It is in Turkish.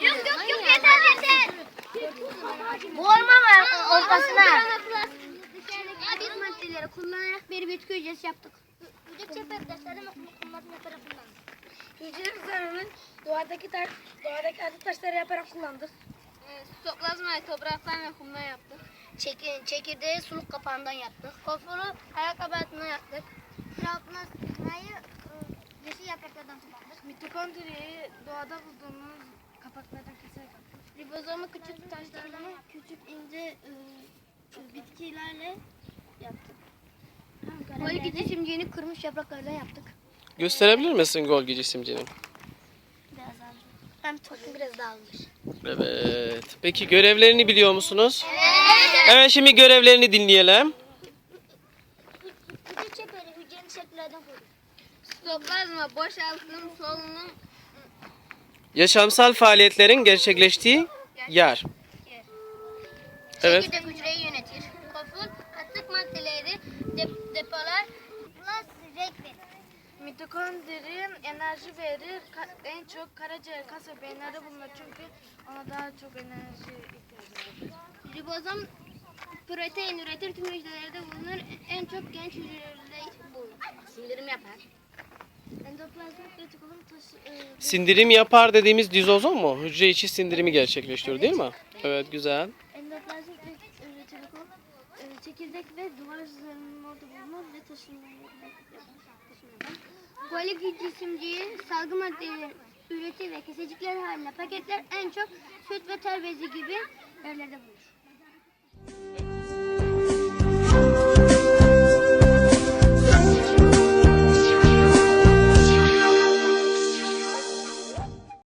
Yok yok yok yeter yeter. Boğulma var ortasına. Biz maddeleri kullanarak bir bitki hücresi yaptık. Hücre çeper derslerim okumadığım tarafından. Hücre zarının doğadaki tar doğadaki adı taşları yaparak kullandık. Stoplazmayı topraktan ve kumdan yaptık. Çekir, çekirdeği suluk kapağından yaptık. Fosforu ayakkabı altından yaptık. Plazmayı yeşil yapraklardan kullandık. Mitokondriyi doğada bulduğumuz kapaklardan keserek. Ribozomu küçük taşlarını küçük ince ıı, bitkilerle yaptık. Golgi cisimciğini kırmış yapraklardan yaptık. Gösterebilir misin Golgi cisimcini? Biraz daha. Hem tokum biraz dağılmış. Evet. Peki görevlerini biliyor musunuz? Evet. Evet şimdi görevlerini dinleyelim. Hücre çeperi hücrenin şekillerden korur. Stoplazma, boşaltım, solunum, Yaşamsal faaliyetlerin gerçekleştiği yer. Evet. Çekirdek hücreyi yönetir. Koful atık maddeleri dep- depolar. Renk verir. Mitokondri enerji verir. Ka- en çok karaciğer, kas ve beyinlerde bulunur çünkü ona daha çok enerji ihtiyacı var. Ribozom protein üretir tüm hücrelerde bulunur. En çok genç hücrelerde bulunur. Sindirim yapar. Sindirim yapar dediğimiz dizozom mu? Hücre içi sindirimi gerçekleştiriyor değil mi? Evet güzel. endoplazmik ret- retikulum e, çekirdek ve duvar zarının orada bulunur ve taşınmayı yapar. Polik cisimciği salgı maddeleri üretir ve kesecikler haline paketler en çok süt ve ter bezi gibi yerlerde bulunur.